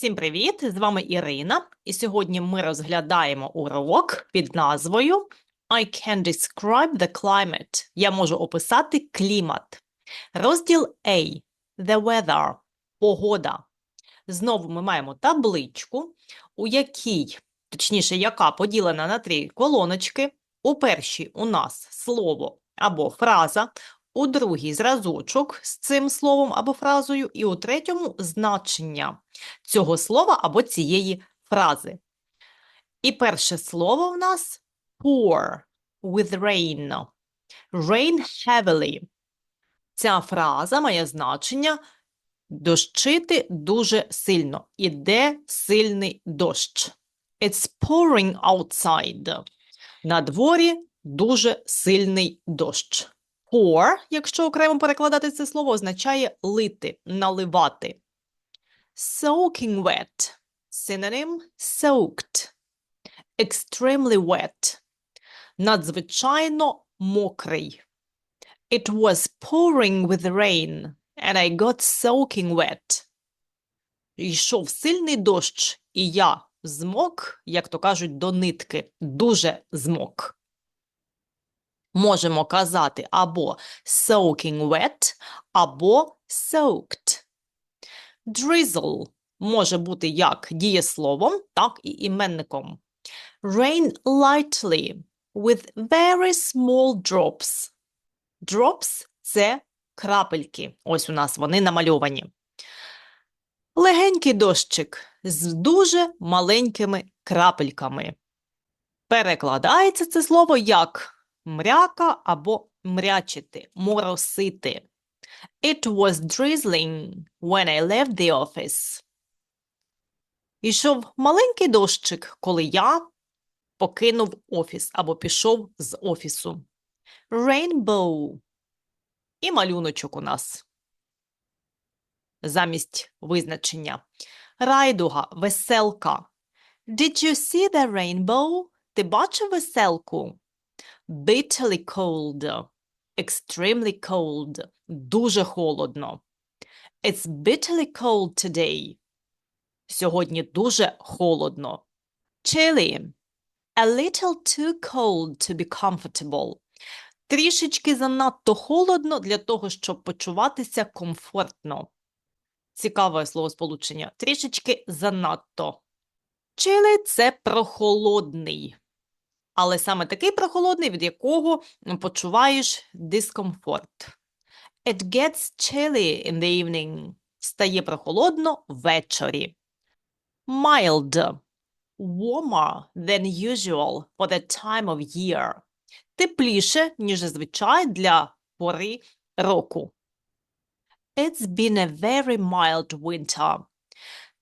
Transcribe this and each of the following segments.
Всім привіт! З вами Ірина, і сьогодні ми розглядаємо урок під назвою I can describe the climate. Я можу описати клімат. Розділ A. The weather. Погода. Знову ми маємо табличку, у якій, точніше, яка поділена на три колоночки. У першій у нас слово або фраза, у другій зразочок з цим словом або фразою, і у третьому значення цього слова або цієї фрази. І перше слово в нас pour with rain. Rain heavily. Ця фраза має значення дощити дуже сильно. Іде сильний дощ. It's pouring outside. На дворі дуже сильний дощ. Pour, якщо окремо перекладати це слово, означає лити, наливати. Soaking wet. Synonym soaked. Extremely wet. Надзвичайно мокрий. It was pouring with rain, and I got soaking wet. Йшов сильний дощ, і я змок, як то кажуть, до нитки, дуже змок. Можемо казати або soaking wet, або soaked. Drizzle може бути як дієсловом, так і іменником. Rain lightly with very small drops. Drops – це крапельки. Ось у нас вони намальовані. Легенький дощик з дуже маленькими крапельками. Перекладається це слово як мряка або мрячити, моросити. It was drizzling when I left the office. Ішов маленький дощик, коли я покинув офіс або пішов з офісу. Rainbow. І малюночок у нас. Замість визначення. Райдуга, веселка. Did you see the rainbow? Ти бачив веселку? Bitterly cold. Extremely cold. Дуже холодно. It's bitterly cold today. Сьогодні дуже холодно. Chilly. A little too cold to be comfortable. Трішечки занадто холодно для того, щоб почуватися комфортно. Цікаве словосполучення. Трішечки занадто. Chilly – це прохолодний. Але саме такий прохолодний, від якого почуваєш дискомфорт. It gets chilly in the evening. Стає прохолодно ввечері. Mild. Warmer than usual for the time of year. Тепліше, ніж зазвичай для пори року. It's been a very mild winter.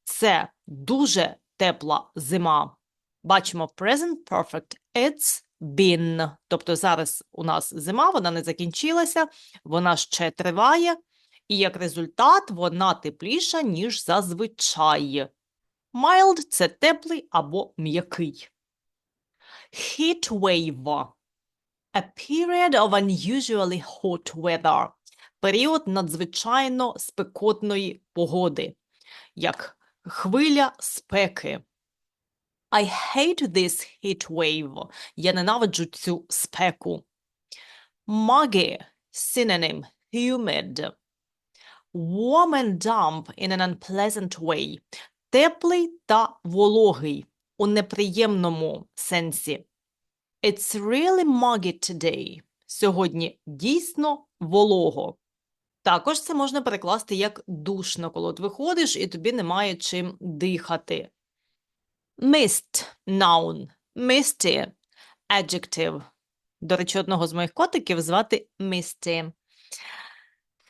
Це дуже тепла зима. Бачимо present perfect. It's been. Тобто зараз у нас зима, вона не закінчилася, вона ще триває, і як результат вона тепліша, ніж зазвичай. Mild – це теплий або м'який. Heat wave. A period of unusually hot weather. Період надзвичайно спекотної погоди, як хвиля спеки. I hate this heat wave. Я ненавиджу цю спеку. Muggy – synonym humid. Warm and damp in an unpleasant way. Теплий та вологий у неприємному сенсі. It's really muggy today. Сьогодні дійсно волого. Також це можна перекласти як душно, коли от виходиш і тобі немає чим дихати. Mist – noun. Misty – adjective. До речі, одного з моїх котиків звати Misty.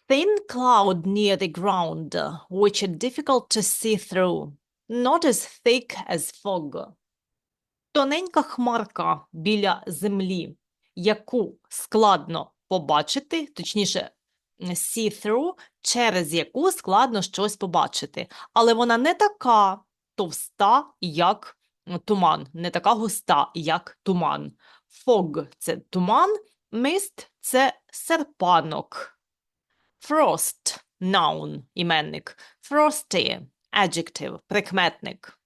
Thin cloud near the ground, which are difficult to see through, not as thick as fog. Тоненька хмарка біля землі, яку складно побачити, точніше, see through, через яку складно щось побачити. Але вона не така товста, як туман, не така густа, як туман. Fog – це туман, mist – це серпанок. Frost – noun, іменник. Frosty adjective, прикметник.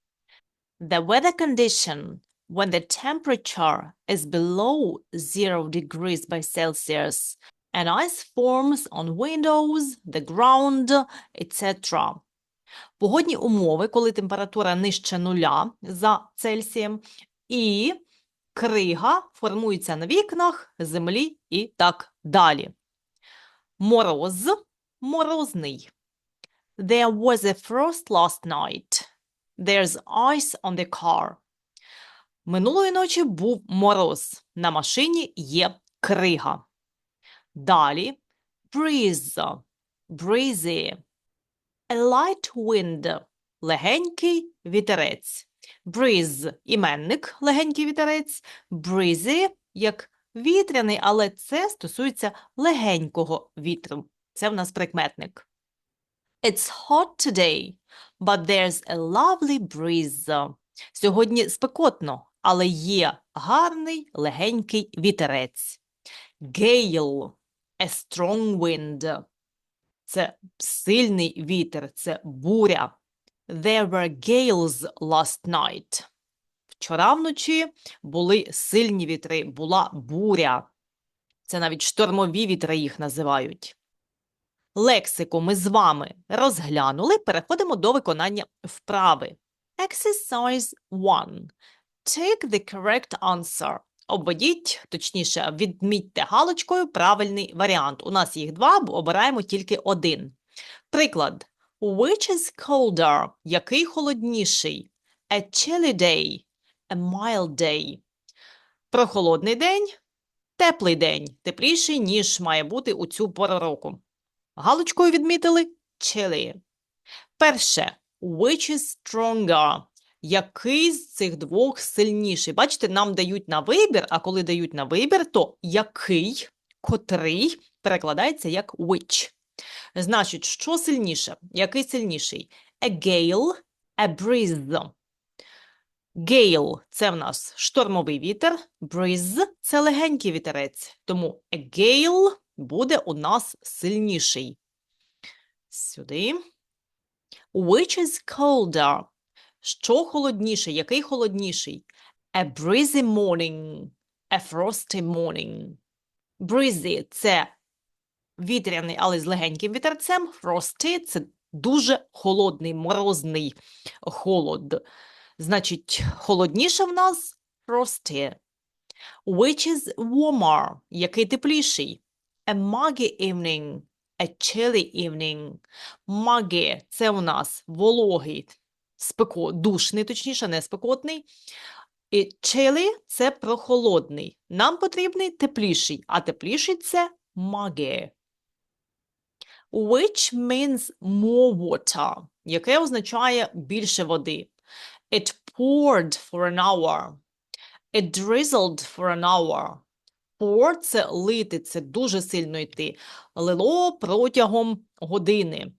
The weather condition when the temperature is below 0 degrees by Celsius and ice forms on windows, the ground, etc. Погодні умови, коли температура нижче нуля за Цельсієм, і крига формується на вікнах, землі і так далі. Мороз – морозний. There was a frost last night. There's ice on the car. Минулої ночі був мороз. На машині є крига. Далі breeze, breezy. A light wind – легенький вітерець. Breeze – іменник, легенький вітерець. Breezy – як вітряний, але це стосується легенького вітру. Це в нас прикметник. It's hot today, but there's a lovely breeze. Сьогодні спекотно, але є гарний легенький вітерець. Gale – a strong wind. Це сильний вітер, це буря. There were gales last night. Вчора вночі були сильні вітри, була буря. Це навіть штормові вітри їх називають. Лексику ми з вами розглянули, переходимо до виконання вправи. Exercise 1. Take the correct answer. Обведіть, точніше, відмітьте галочкою правильний варіант. У нас їх два, бо обираємо тільки один. Приклад. Which is colder? Який холодніший? A chilly day. A mild day. Прохолодний день. Теплий день. Тепліший, ніж має бути у цю пору року. Галочкою відмітили chilly. Перше. Which is stronger? Який з цих двох сильніший? Бачите, нам дають на вибір, а коли дають на вибір, то який, котрий перекладається як which. Значить, що сильніше? Який сильніший? A gale, a breeze. Gale – це в нас штормовий вітер, breeze – це легенький вітерець, тому a gale буде у нас сильніший. Сюди. Which is colder? Що холодніше? Який холодніший? A breezy morning, a frosty morning. Breezy – це вітряний, але з легеньким вітерцем. Frosty – це дуже холодний, морозний холод. Значить, холодніше в нас frosty. Which is warmer? Який тепліший? A muggy evening, a chilly evening. Muggy – це у нас вологий, спеко, душний, точніше, не спекотний. І chilly – це прохолодний. Нам потрібний тепліший, а тепліший – це muggy. Which means more water, яке означає більше води. It poured for an hour. It drizzled for an hour. Pour – це лити, це дуже сильно йти. Лило протягом години.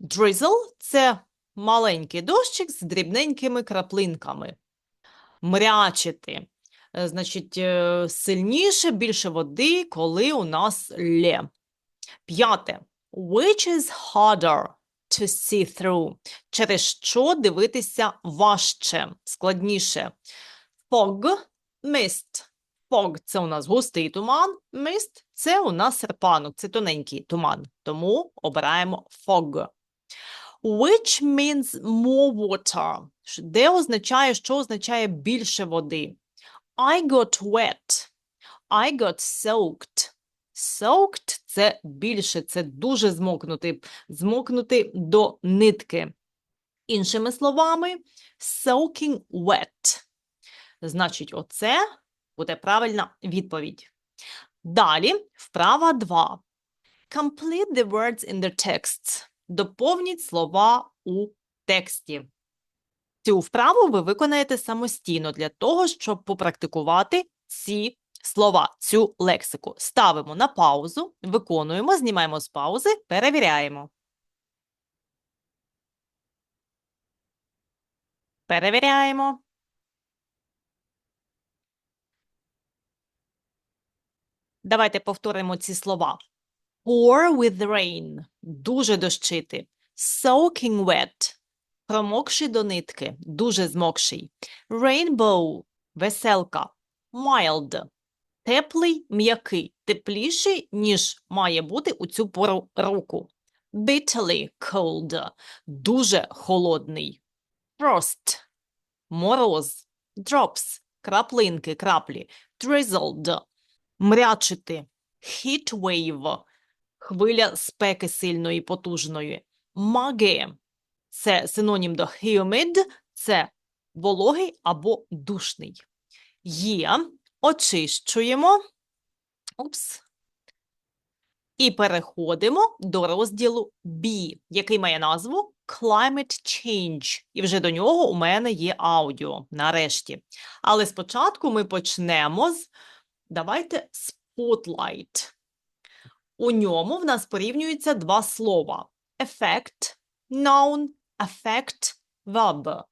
Drizzle – це маленький дощик з дрібненькими краплинками. Мрячити. Е, Значить, е, сильніше, більше води, коли у нас лє. П'яте. Which is harder to see through? Через що дивитися важче, складніше. Fog – mist. Fog – це у нас густий туман, mist – це у нас серпанок, це тоненький туман. Тому обираємо fog. Which means more water? Де означає, що означає більше води? I got wet. I got soaked. Soaked – це більше, це дуже змокнути, змокнути до нитки. Іншими словами, soaking wet. Значить, оце буде правильна відповідь. Далі, вправа 2. Complete the words in the text. Доповніть слова у тексті. Цю вправу ви виконаєте самостійно для того, щоб попрактикувати ці слова, цю лексику. Ставимо на паузу, виконуємо, знімаємо з паузи, перевіряємо. Перевіряємо. Давайте повторимо ці слова. Pour with rain – дуже дощити. Soaking wet промокший до нитки, дуже змокший. Rainbow – веселка. Mild – теплий, м'який, тепліший, ніж має бути у цю пору року. Bitterly cold – дуже холодний. Frost – мороз. Drops – краплинки, краплі. Drizzled – мрячити. Heat wave – хвиля спеки сильної, потужної. Muggy – це синонім до humid – це вологий або душний. Є, очищуємо. Упс. І переходимо до розділу B, який має назву Climate Change. І вже до нього у мене є аудіо, нарешті. Але спочатку ми почнемо з, давайте, Spotlight. У ньому в нас порівнюються два слова. Effect, noun, affect, verb.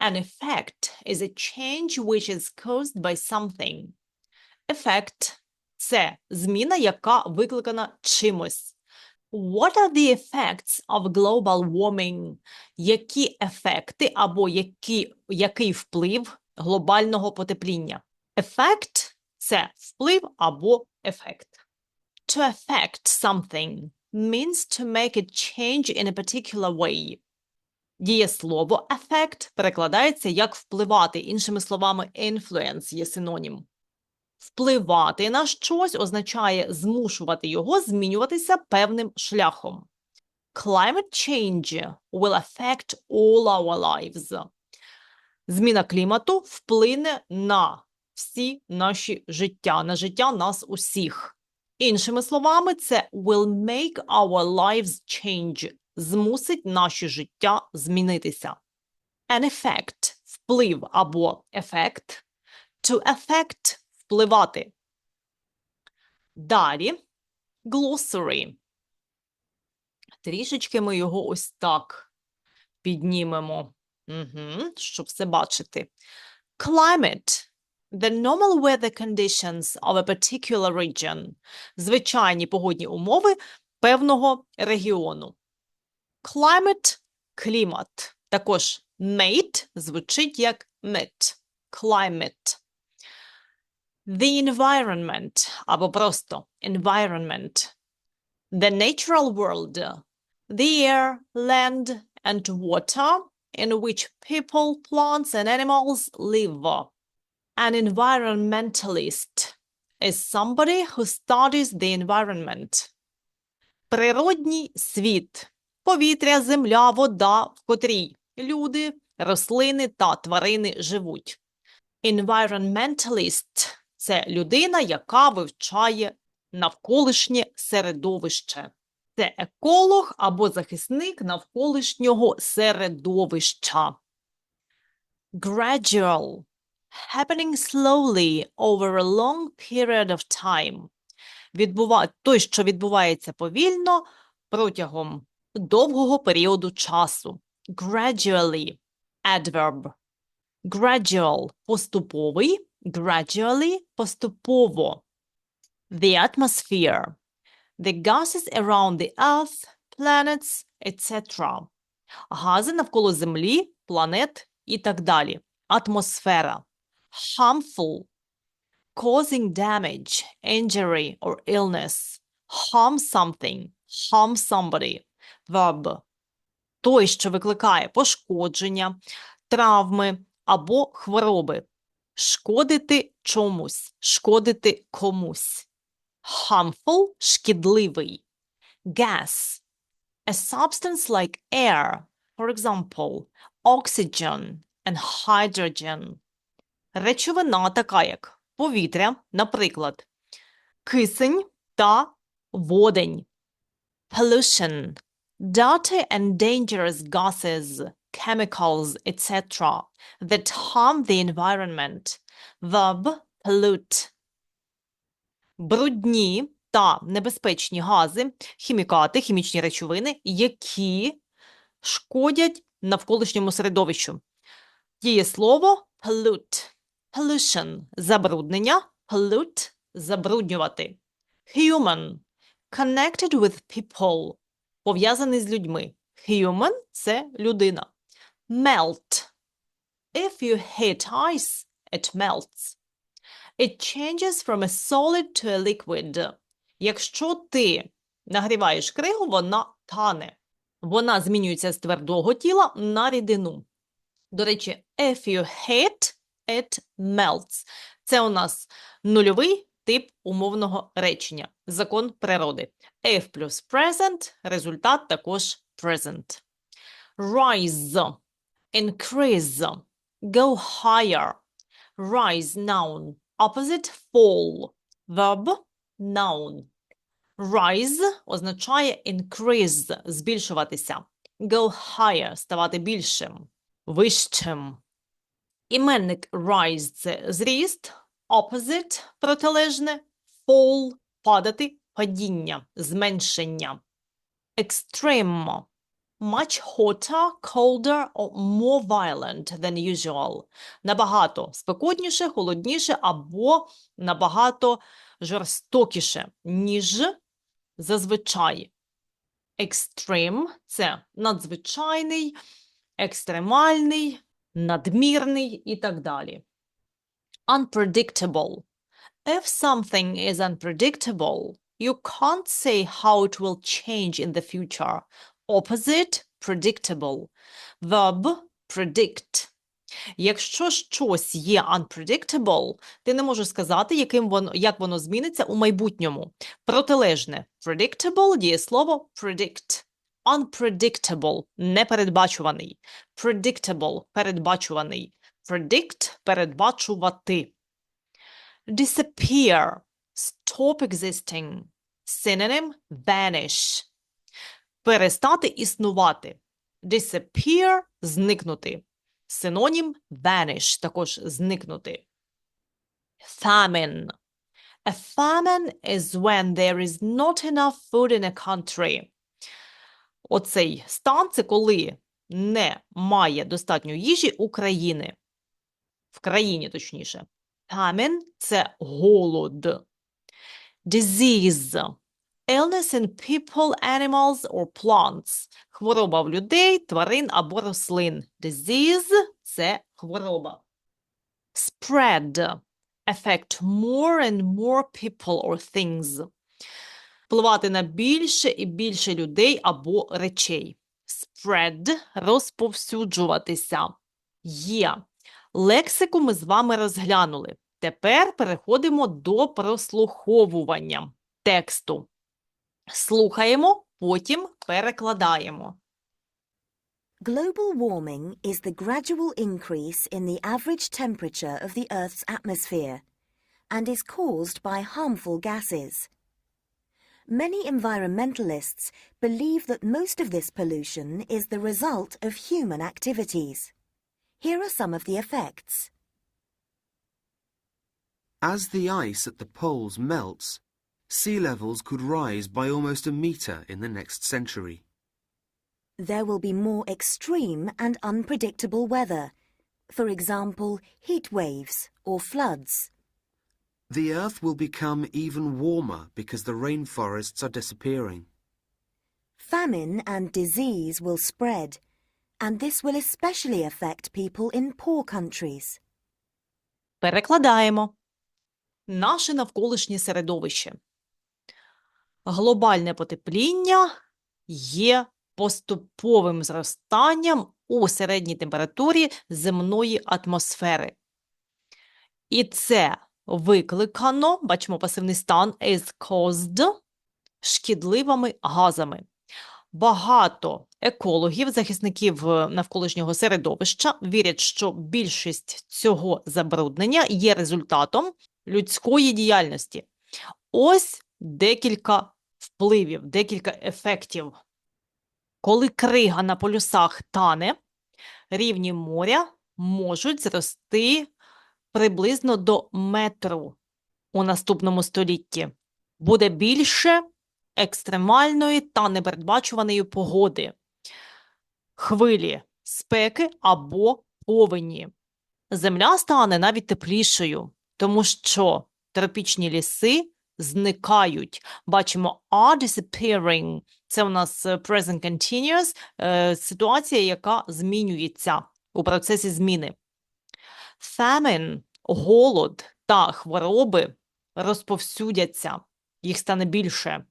An effect is a change which is caused by something. Effect – це зміна, яка викликана чимось. What are the effects of global warming? Які ефекти або які, який вплив глобального потепління? Ефект – це вплив або ефект. To affect something means to make a change in a particular way. Дієслово «affect» перекладається як «впливати», іншими словами, «influence» є синонім. Впливати на щось означає змушувати його змінюватися певним шляхом. Climate change will affect all our lives. Зміна клімату вплине на всі наші життя, на життя нас усіх. Іншими словами, це will make our lives change, змусить наші життя змінитися. An effect – вплив або ефект. To affect – впливати. Далі glossary. Трішечки ми його ось так піднімемо, угу, щоб все бачити. Climate – the normal weather conditions of a particular region. Звичайні погодні умови певного регіону. Climate – клімат. Також mate звучить як met. Climate. The environment або просто environment. The natural world. The air, land and water in which people, plants and animals live. An environmentalist is somebody who studies the environment. Природній світ. Повітря, земля, вода, в котрій люди, рослини та тварини живуть. Environmentalist – це людина, яка вивчає навколишнє середовище. Це еколог або захисник навколишнього середовища. Gradual – happening slowly over a long period of time. Відбува... Той, що відбувається повільно протягом довгого періоду часу. Gradually – adverb. Gradual – поступовий, gradually – поступово. The atmosphere – the gases around the earth, planets, etc. Гази навколо Землі, планет і так далі. Атмосфера. Harmful – causing damage, injury or illness. Harm something, harm somebody. Verb – той, що викликає пошкодження, травми або хвороби. Шкодити чомусь, шкодити комусь. Harmful – шкідливий. Gas – a substance like air, for example, oxygen and hydrogen. Речовина така як повітря, наприклад, кисень та водень. Pollution – dirty and dangerous gases, chemicals, etc. that harm the environment. Verb – pollute. Брудні та небезпечні гази, хімікати, хімічні речовини, які шкодять навколишньому середовищу. Дієслово pollute. Pollution – забруднення, pollute – забруднювати. Human – connected with people – пов'язаний з людьми. Human – це людина. Melt. If you hit ice, it melts. It changes from a solid to a liquid. Якщо ти нагріваєш кригу, вона тане. Вона змінюється з твердого тіла на рідину. До речі, if you hit, it melts. Це у нас нульовий тип умовного речення. Закон природи. If плюс present, результат також present. Rise, increase, go higher. Rise, noun. Opposite, fall. Verb, noun. Rise означає increase, збільшуватися. Go higher, ставати більшим, вищим. Іменник rise – це зріст, opposite – протилежне, fall – падати, падіння, зменшення. Extreme – much hotter, colder or more violent than usual. Набагато спекотніше, холодніше або набагато жорстокіше, ніж зазвичай. Extreme – це надзвичайний, екстремальний, надмірний і так далі. Unpredictable. If something is unpredictable, you can't say how it will change in the future. Opposite – predictable. Verb – predict. Якщо щось є unpredictable, ти не можеш сказати, яким воно, як воно зміниться у майбутньому. Протилежне predictable – дієслово predict. Unpredictable – непередбачуваний. Predictable – передбачуваний. Predict – передбачувати. Disappear – stop existing. Synonym – vanish. Перестати існувати. Disappear – зникнути. Синонім vanish – також зникнути. Famine. A famine is when there is not enough food in a country. Оцей стан – це коли немає достатньо їжі у країни. В країні, точніше. Famine – це голод. Disease. Illness in people, animals or plants. Хвороба в людей, тварин або рослин. Disease – це хвороба. Spread. Affect more and more people or things. Впливати на більше і більше людей або речей. Spread – розповсюджуватися. Є. Лексику ми з вами розглянули. Тепер переходимо до прослуховування тексту. Слухаємо, потім перекладаємо. Global warming is the gradual increase in the average temperature of the Earth's atmosphere and is caused by harmful gases. Many environmentalists believe that most of this pollution is the result of human activities. Here are some of the effects. As the ice at the poles melts, sea levels could rise by almost a metre in the next century. There will be more extreme and unpredictable weather, for example, heat waves or floods. The earth will become even warmer because the rainforests are disappearing. Famine and disease will spread, and this will especially affect people in poor countries. Перекладаємо. Наше навколишнє середовище. Глобальне потепління є поступовим зростанням у середній температурі земної атмосфери. І це викликано, бачимо пасивний стан, is caused шкідливими газами. Багато екологів, захисників е, навколишнього середовища вірять, що більшість цього забруднення є результатом людської діяльності. Ось декілька впливів, декілька ефектів. Коли крига на полюсах тане, рівні моря можуть зрости приблизно до метру у наступному столітті. Буде більше екстремальної та непередбачуваної погоди, хвилі, спеки або повені. Земля стане навіть теплішою, тому що тропічні ліси зникають. Бачимо are disappearing. Це у нас present continuous, е, ситуація, яка змінюється у процесі зміни. Famine, голод та хвороби розповсюдяться, їх стане більше.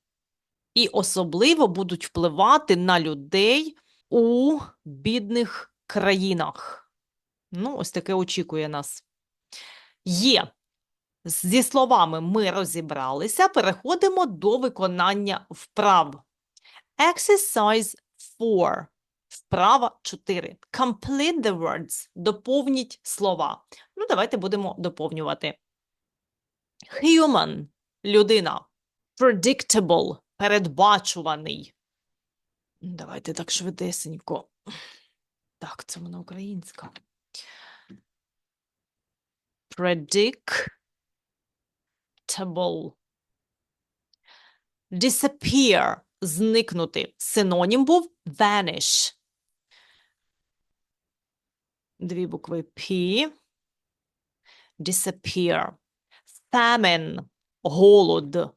І особливо будуть впливати на людей у бідних країнах. Ну, ось таке очікує нас. Є. Зі словами ми розібралися, переходимо до виконання вправ. Exercise 4. Вправа 4. Complete the words. Доповніть слова. Ну, давайте будемо доповнювати. Human – людина. Predictable – передбачуваний. Давайте так швидесенько. Так, це вона українська. Predictable. Disappear – зникнути. Синонім був vanish. Дві букви P. Disappear. Famine – голод.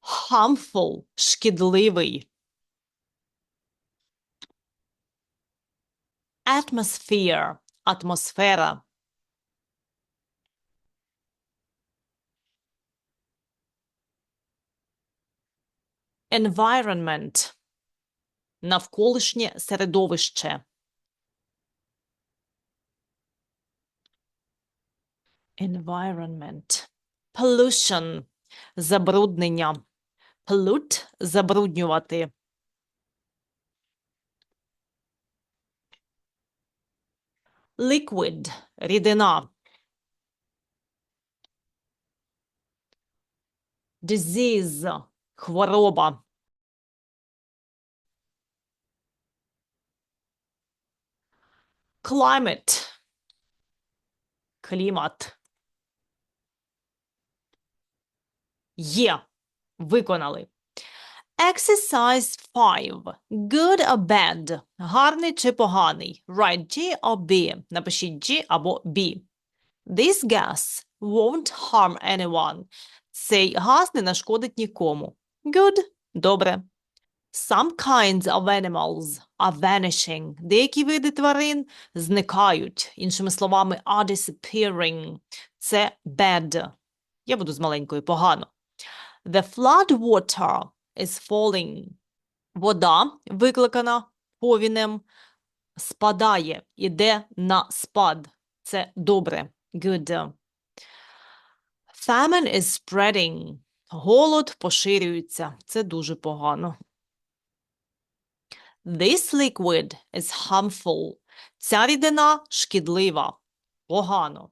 Harmful – шкідливий. Atmosphere – атмосфера. Environment – Навколишнє середовище. Environment. Pollution – забруднення. Pollute – забруднювати. Liquid – рідина. Disease – хвороба. Climate – клімат. Є. Виконали. Exercise 5. Good or bad? Гарний чи поганий? Write G or B. Напишіть G або B. This gas won't harm anyone. Цей газ не нашкодить нікому. Good. Добре. Some kinds of animals are vanishing. Деякі види тварин зникають. Іншими словами, are disappearing. Це bad. Я буду з маленькою погано. The flood water is falling. Вода, викликана повінем, спадає, іде на спад. Це добре. Good. Famine is spreading. Голод поширюється. Це дуже погано. This liquid is harmful. Ця рідина шкідлива. Погано.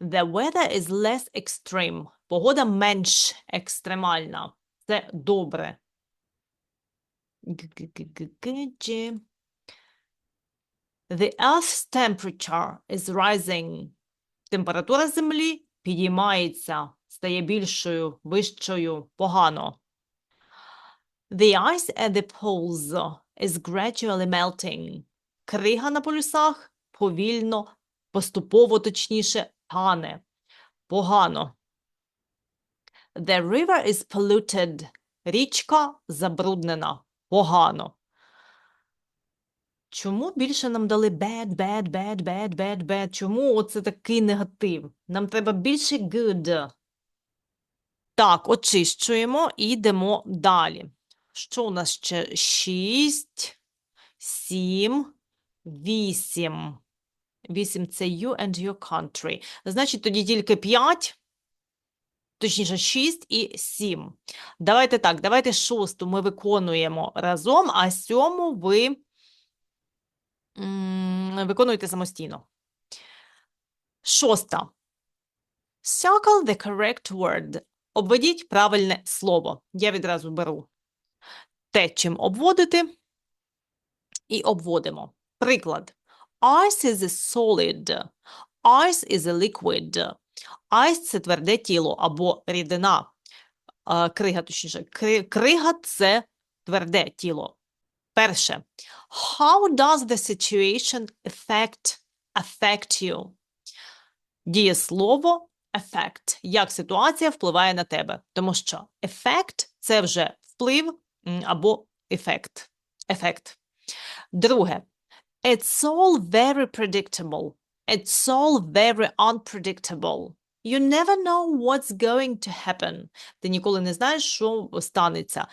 The weather is less extreme. Погода менш екстремальна. Це добре. The Earth's temperature is rising. Температура Землі підіймається, стає більшою, вищою, погано. The ice at the poles is gradually melting. Крига на полюсах повільно, поступово точніше, тане. Погано. The river is polluted. Річка забруднена. Погано. Чому більше нам дали bad, bad, bad, bad, bad, bad? Чому оце такий негатив? Нам треба більше good. Так, очищуємо і йдемо далі. Що у нас ще? 6, 7, 8. 8 – це you and your country. Значить, тоді тільки 5, точніше 6 і 7. Давайте так, давайте шосту ми виконуємо разом, а сьому ви виконуєте самостійно. Шоста. Circle the correct word. Обведіть правильне слово. Я відразу беру те, чим обводити, і обводимо. Приклад. Ice is a solid. Ice is a liquid. Ice – це тверде тіло або рідина. Крига, точніше. Крига – це тверде тіло. Перше. How does the situation affect, affect you? Дієслово effect, як ситуація впливає на тебе. Тому що ефект – це вже вплив або ефект. ефект. Друге, it's all very predictable. It's all very unpredictable. You never know what's going to happen. Ти ніколи не знаєш, що станеться.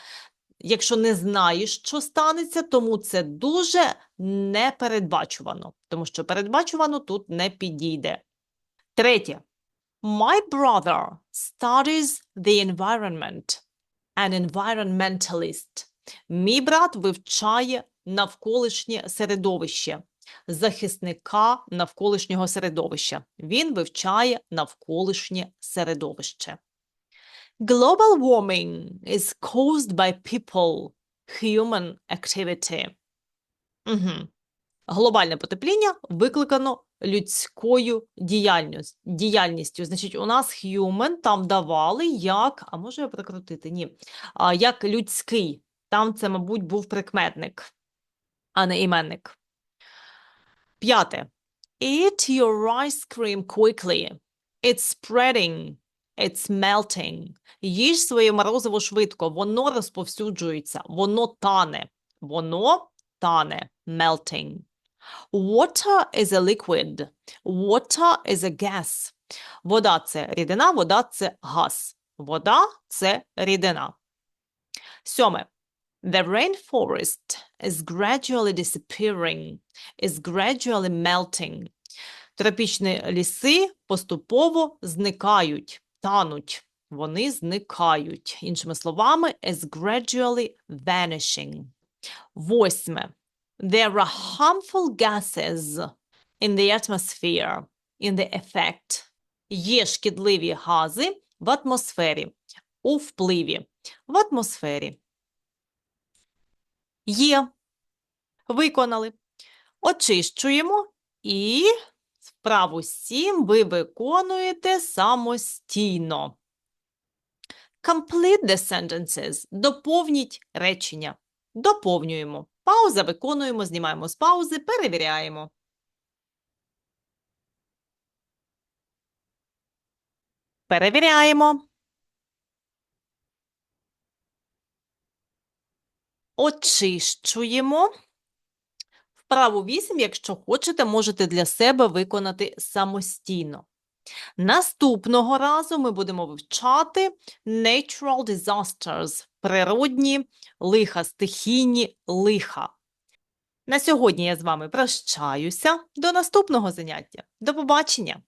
Якщо не знаєш, що станеться, тому це дуже непередбачувано, тому що передбачувано тут не підійде. Третє. My brother studies the environment. An environmentalist. Мій брат вивчає навколишнє середовище, захисника навколишнього середовища. Він вивчає навколишнє середовище. Global warming is caused by people, human activity. Угу. Глобальне потепління викликано людською діяльністю. Значить, у нас human там давали як, а може я прикрутити? Ні. А, як людський. Там це, мабуть, був прикметник, а не іменник. П'яте. Eat your ice cream quickly. It's spreading. It's melting. Їж своє морозиво швидко, воно розповсюджується, воно тане. Воно тане. Melting. Water is a liquid. Water is a gas. Вода – це рідина, вода – це газ. Вода – це рідина. Сьоме. The rainforest is gradually disappearing, is gradually melting. Тропічні ліси поступово зникають, тануть. Вони зникають. Іншими словами, is gradually vanishing. Восьме. There are harmful gases in the atmosphere, in the effect. Є шкідливі гази в атмосфері, у впливі, в атмосфері. Є. Виконали. Очищуємо і вправу 7 ви виконуєте самостійно. Complete the sentences. Доповніть речення. Доповнюємо. Пауза виконуємо, знімаємо з паузи, перевіряємо. Перевіряємо. Очищуємо. Вправу 8, якщо хочете, можете для себе виконати самостійно. Наступного разу ми будемо вивчати natural disasters – природні лиха, стихійні лиха. На сьогодні я з вами прощаюся. До наступного заняття. До побачення!